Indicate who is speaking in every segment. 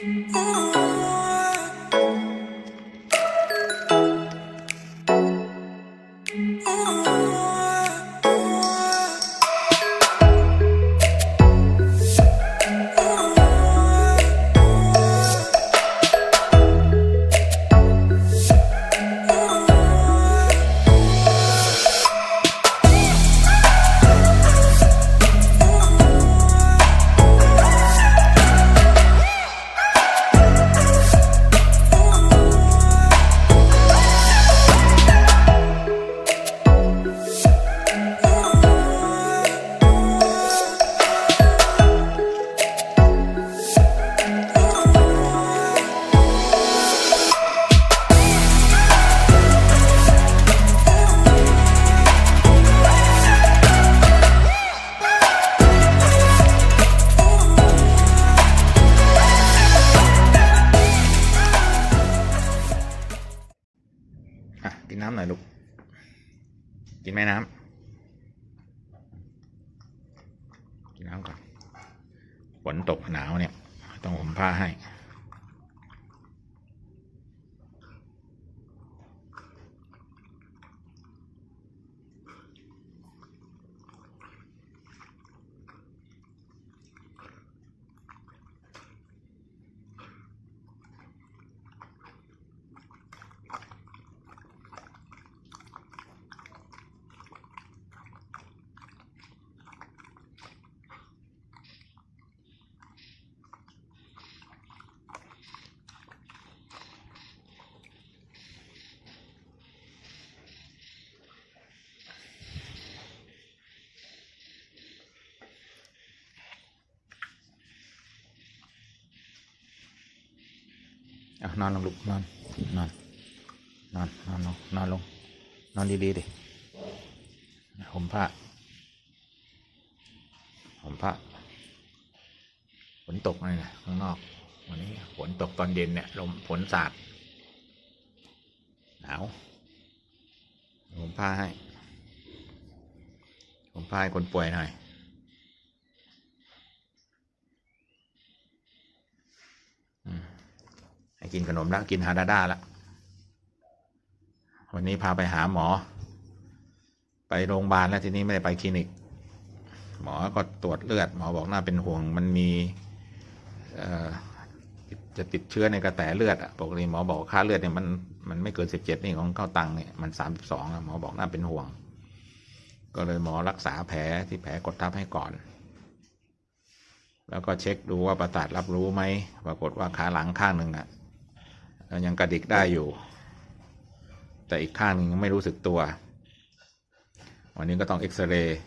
Speaker 1: อ่ หน่อยลูก กินไหมน้ำกินน้ำก่อน ฝนตกหนาวเนี่ย ต้องผมผ้าให้ นอนลงลูกนอนนอนนอนนอนลงนอนลงนอนดีๆดิผมผ้าผมผ้าฝนตกเลยนะข้างนอกวันนี้ฝนตกตอนเย็นเนี่ยลมฝนสาดหนาวผมผ้าให้ผมผ้าให้คนป่วยหน่อย อืม ให้ กินขนมแล้วกินฮาดาด้าแล้ววันนี้พาไปหาหมอ ไปโรงพยาบาลแล้วทีนี้ไม่ได้ไปคลินิก หมอก็ตรวจเลือด หมอบอกน่าเป็นห่วง มันมีจะติดเชื้อในกระแสเลือดอะปกติหมอบอกค่าเลือดเนี่ยมันมันไม่เกินสิบเจ็ดนี่ของเข้าตังเนี่ยมันสามสิบสองหมอบอกน่าเป็นห่วง ก็เลยหมอรักษาแผลที่แผลกดทับให้ก่อน แล้วก็เช็คดูว่าประสาทรับรู้ไหมปรากฏว่าขาหลังข้างหนึ่งอะ ยังกระดิกได้อยู่ แต่อีกข้างหนึ่งไม่รู้สึกตัว วันนี้ก็ต้องเอ็กซเรย์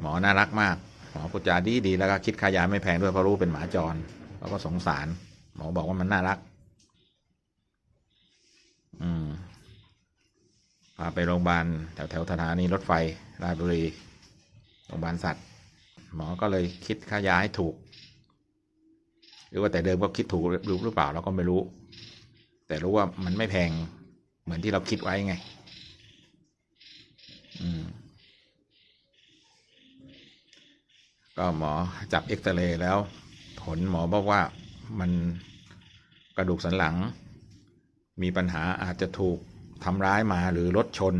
Speaker 1: หมอน่ารักมาก หมอพูดจาดีดีแล้วก็คิดค่ายาไม่แพงด้วยเพราะรู้เป็นหมาจรแล้วก็สงสาร หมอบอกว่ามันน่ารัก อืมพาไปโรงพยาบาลแถวแถวสถานีรถไฟราชบุรีโรงพยาบาลสัตว์ หมอก็เลยคิดค่ายาให้ถูก รือว่าแต่เดิมก็คิดถูกหรือเปล่าเราก็ไม่รู้ แต่รู้ว่ามันไม่แพงเหมือนที่เราคิดไว้ไง อืม ก็หมอจับเอ็กซเรย์แล้ว ผลหมอบอกว่ามันกระดูกสันหลัง มีปัญหาอาจจะถูกทำร้ายมาหรือรถชน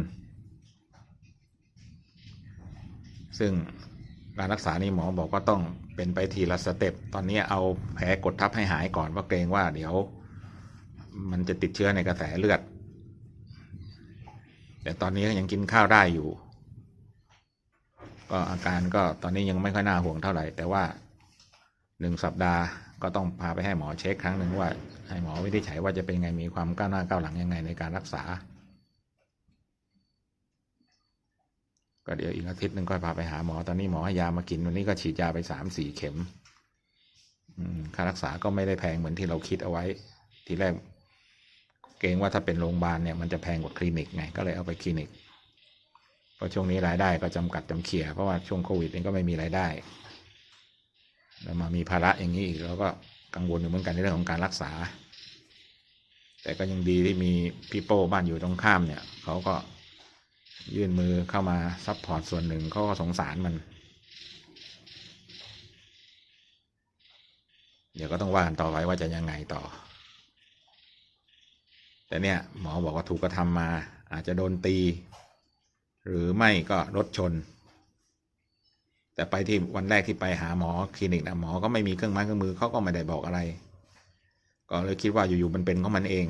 Speaker 1: ซึ่ง การรักษานี่หมอบอกว่าต้องเป็นไปทีละสเต็ป ตอนนี้เอาแผลกดทับให้หายก่อนเพราะเกรงว่าเดี๋ยว มันจะติดเชื้อในกระแสเลือด แต่ตอนนี้ยังกินข้าวได้อยู่ ก็อาการก็ตอนนี้ยังไม่ค่อยน่าห่วงเท่าไหร่ แต่ว่าหนึ่งสัปดาห์ก็ต้องพาไปให้หมอเช็คครั้งหนึ่งว่า ให้หมอวินิจฉัยว่าจะเป็นไงมีความก้าวหน้าก้าวหลังยังไงในการรักษา ก็เดี๋ยวอีกอาทิตย์หนึ่งก็พาไปหาหมอ ตอนนี้หมอให้ยามากิน วันนี้ก็ฉีดยาไปสามสี่เข็มค่ารักษาก็ไม่ได้แพงเหมือนที่เราคิดเอาไว้ ทีแรก เกรงว่าถ้าเป็นโรงพยาบาลเนี่ยมันจะแพงกว่าคลินิกไง ก็เลยเอาไปคลินิกเพราะช่วงนี้รายได้ก็จำกัดจำเขี่ยเพราะว่าช่วงโควิดเองก็ไม่มีรายได้ แล้วมามีภาระอย่างนี้อีกเราก็กังวลอยู่เหมือนกันในเรื่องของการรักษา แต่ก็ยังดีที่มีพี่โป้บ้านอยู่ตรงข้ามเนี่ยเขาก็ ยื่นมือเข้ามาซัพพอร์ตส่วนหนึ่งเขาก็สงสารมัน เดี๋ยวก็ต้องว่ากันต่อไปว่าจะยังไงต่อ แต่เนี่ยหมอบอกว่าถูกกระทำมา อาจจะโดนตี หรือไม่ก็รถชน แต่ไปที่วันแรกที่ไปหาหมอคลินิกนะหมอก็ไม่มีเครื่องไม้เครื่องมือเขาก็ไม่ได้บอกอะไร ก็เลยคิดว่าอยู่ๆมันเป็นของมันเอง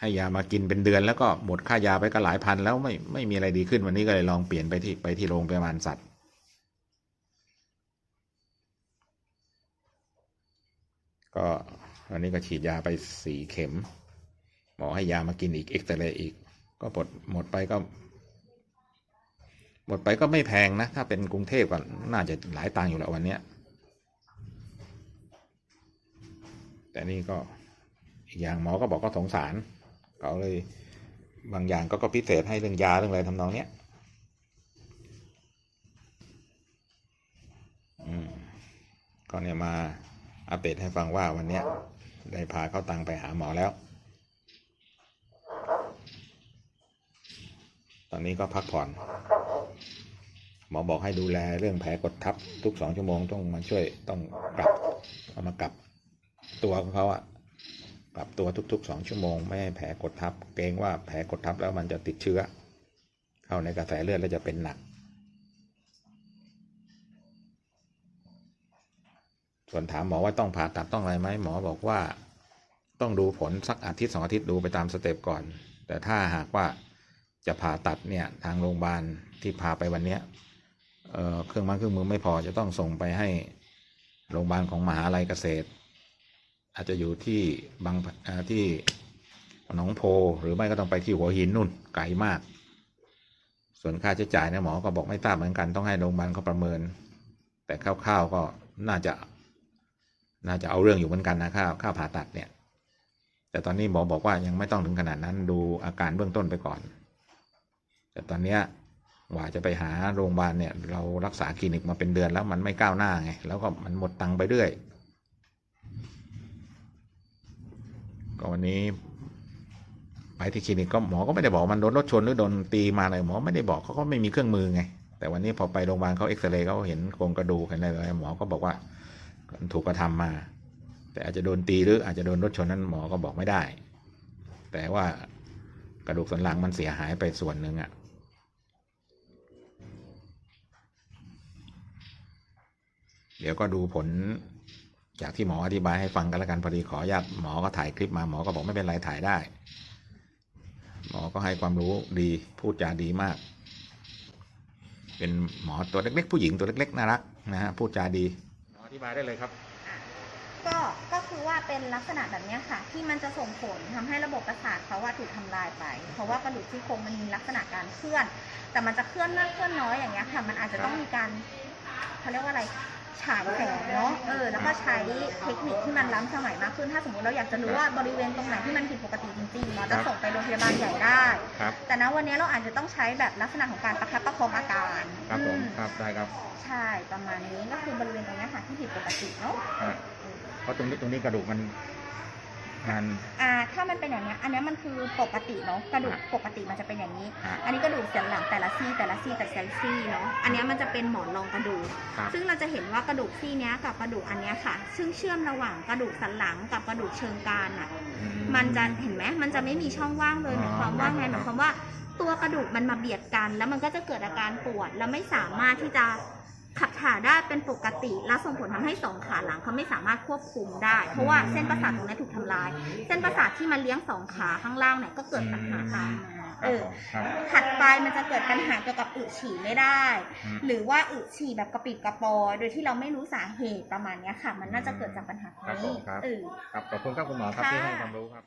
Speaker 1: ให้ยามากินเป็นเดือนแล้วก็หมดค่ายาไปก็หลายพัน แล้วไม่ไม่มีอะไรดีขึ้นวันนี้ก็เลยลองเปลี่ยนไปที่ไปที่โรงพยาบาลสัตว์ ก็วันนี้ก็ฉีดยาไปสี่เข็ม หมอให้ยามากินอีกเอ็กซเรย์อีก ก็หมดหมดไปก็ หมดไปก็ไม่แพงนะ ถ้าเป็นกรุงเทพก็น่าจะหลายตังค์อยู่แล้ววันเนี้ยแต่นี่ก็อีกอย่างหมอก็บอกก็สงสาร เขาเลยบางอย่างก็ก็พิเศษให้เรื่องยาเรื่องอะไรทำนองเนี้ยอืมก็เนี่ยมาอัปเดตให้ฟังว่าวันเนี้ยได้พาเขาตังไปหาหมอแล้ว ตอนนี้ก็พักผ่อน หมอบอกให้ดูแลเรื่องแผลกดทับทุกสองชั่วโมงต้องมาช่วยต้องกลับ เอามากลับตัวของเขาอะ กลับตัวทุกๆสองชั่วโมง ไม่ให้แผลกดทับ เกรงว่าแผลกดทับแล้วมันจะติดเชื้อ เข้าในกระแสเลือดแล้วจะเป็นหนัก ส่วนถามหมอว่าต้องผ่าตัดต้องอะไรไหมหมอบอกว่า ต้องดูผลสักอาทิตย์สองอาทิตย์ดูไปตามสเต็ปก่อน แต่ถ้าหากว่าจะผ่าตัดเนี่ยทางโรงพยาบาลที่พาไปวันเนี้ยเอ่อเครื่องไม้เครื่องมือไม่พอจะต้องส่งไปให้โรงพยาบาลของมหาลัยเกษตร อาจจะอยู่ที่บางที่หนองโพหรือไม่ก็ต้องไปที่หัวหินนู่นไกลมาก ส่วนค่าใช้จ่ายเนี่ยหมอก็บอกไม่ทราบเหมือนกันต้องให้โรงพยาบาลเขาประเมิน แต่คร่าวๆก็น่าจะ น่าจะเอาเรื่องอยู่เหมือนกันนะค่าค่าผ่าตัดเนี่ย แต่ตอนนี้หมอบอกว่ายังไม่ต้องถึงขนาดนั้นดูอาการเบื้องต้นไปก่อน แต่ตอนเนี้ยกว่าจะไปหาโรงพยาบาลเนี่ยเรารักษาคลินิกมาเป็นเดือนแล้วมันไม่ก้าวหน้าไงแล้วก็มันหมดตังค์ไปเรื่อย ก็วันนี้ไปที่คลินิกก็หมอก็ไม่ได้บอกมันโดนรถชนหรือโดนตีมาอะไรหมอไม่ได้บอกเขาก็ไม่มีเครื่องมือไง แต่วันนี้พอไปโรงพยาบาลเขาเอ็กซเรย์เขาเห็นโครงกระดูกเห็นอะไรหมอก็บอกว่าถูกกระทำมา แต่อาจจะโดนตีหรืออาจจะโดนรถชนนั้นหมอก็บอกไม่ได้ แต่ว่ากระดูกสันหลังมันเสียหายไปส่วนหนึ่งอะ่ะเดี๋ยวก็ดูผล จากที่หมออธิบายให้ฟังกันแล้วกันพอดีขออนุญาตหมอก็ถ่ายคลิปมาหมอก็บอกไม่เป็นไรถ่ายได้ หมอก็ให้ความรู้ดีพูดจาดีมาก เป็นหมอตัวเล็กๆ ผู้หญิงตัวเล็ก ๆ น่ารักนะฮะพูดจาดีหมออธิบายได้เลยครับ
Speaker 2: ก็ก็คือว่าเป็นลักษณะแบบเนี้ยค่ะ ที่มันจะส่งผลทำให้ระบบประสาทเขาว่าถูกทำลายไป เพราะว่ากระดูกซี่โครงมันมีลักษณะการเคลื่อน แต่มันจะเคลื่อนมากเคลื่อนน้อยอย่างเงี้ยค่ะ มันอาจจะต้องมีการเขาเรียกว่าอะไรฉายแสงเนาะเออแล้ว ก็ใช้เทคนิคที่มันล้ำสมัยมากขึ้น ถ้าสมมติเราอยากจะรู้ว่าบริเวณตรงไหนที่มันผิดปกติจริงๆเราจะส่งไปโรงพยาบาลใหญ่ได้
Speaker 1: ครับ
Speaker 2: แต่ณวันนี้เราอาจจะต้องใช้แบบลักษณะของการประคับประคองอาการ
Speaker 1: ครับผม
Speaker 2: อื
Speaker 1: ครับได้ครับ
Speaker 2: ใช่ประมาณนี้ก็คือบริเวณตรงเนี้ยค่ะที่ผิดปกติเนาะ
Speaker 1: เพราะตรงนี้ตรงนี้กระดูกมัน มัน
Speaker 2: อ่าถ้ามันเป็นอย่างเนี้ยอันเนี้ยมันคือปกติเนาะกระดูกปกติมันจะเป็นอย่างนี้
Speaker 1: อะ
Speaker 2: อันนี้กระดูกสันหลังแต่ละซี่แต่ละซี่แต่ละซี่เนาะอันเนี้ยมันจะเป็นหมอนรองกระดูก
Speaker 1: ครับ
Speaker 2: ซึ่งเราจะเห็นว่ากระดูกซี่เนี้ยกับกระดูกอันเนี้ยค่ะ ซึ่งเชื่อมระหว่างกระดูกสันหลังกับกระดูกเชิงกรานอะ
Speaker 1: อื
Speaker 2: มันจะเห็นไหมมันจะไม่มีช่องว่างเลย
Speaker 1: อ๋อ
Speaker 2: หมายความว่าไง
Speaker 1: ครับ
Speaker 2: หมายความว่าตัวกระดูกมันมาเบียดกัน แล้วมันก็จะเกิดอาการปวด แล้วไม่สามารถที่จะ ขับถ่ายได้เป็นปกติ และส่งผลทำให้สองขาหลังเขาไม่สามารถควบคุมได้ เพราะว่าเส้นประสาทตรงนี้ถูกทำลาย เส้นประสาทที่มันเลี้ยงสองขาข้างล่างเนี่ยก็เกิดปัญหาตามมาเออ
Speaker 1: ครับ
Speaker 2: ถัดไปมันจะเกิดปัญหาเกี่ยวกับอึฉี่ไม่ได้
Speaker 1: อืม
Speaker 2: หรือว่าอึฉี่แบบกระปิดกระปอยโดยที่เราไม่รู้สาเหตุประมาณเนี้ยค่ะ มันน่าจะเกิดจากปัญหา
Speaker 1: ครับผ
Speaker 2: นี้
Speaker 1: มครับ
Speaker 2: เออ
Speaker 1: ครับขอบคุณครับคุณหมอครับ
Speaker 2: ค่ะ
Speaker 1: ที่ให้ความรู้ครับ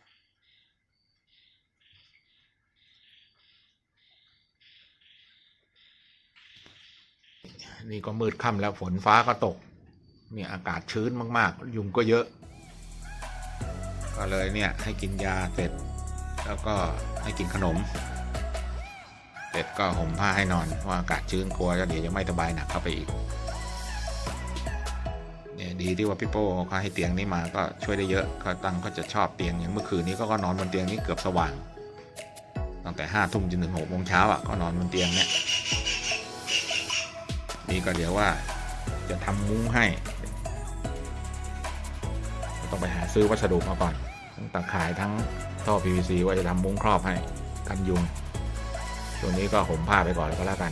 Speaker 1: นี่ก็มืดค่ำแล้วฝนฟ้าก็ตกเนี่ยอากาศชื้นมาก ๆ ยุงก็เยอะ ก็เลยเนี่ยให้กินยาเสร็จ แล้วก็ให้กินขนม เสร็จก็ห่มผ้าให้นอนเพราะอากาศชื้นกลัวจะเดี๋ยวจะไม่สบายหนักเข้าไปอีกเนี่ยดีที่ว่าพี่โป้เขาให้เตียงนี้มาก็ช่วยได้เยอะก็ตังก็จะชอบเตียงอย่างเมื่อคืนนี้ก็ก็นอนบนเตียงนี้เกือบสว่างตั้งแต่ห้าทุ่มจนถึงหกโมงเช้าอะก็นอนบนเตียงเนี่ย นี่ก็เดี๋ยวว่าจะทำมุ้งให้ต้องไปหาซื้อวัสดุมาก่อนทั้งตะข่ายทั้งท่อ PVC ว่าจะทำมุ้งครอบให้กันยุงช่วงนี้ก็ห่มผ้าไปก่อนแล้วก็แล้วกัน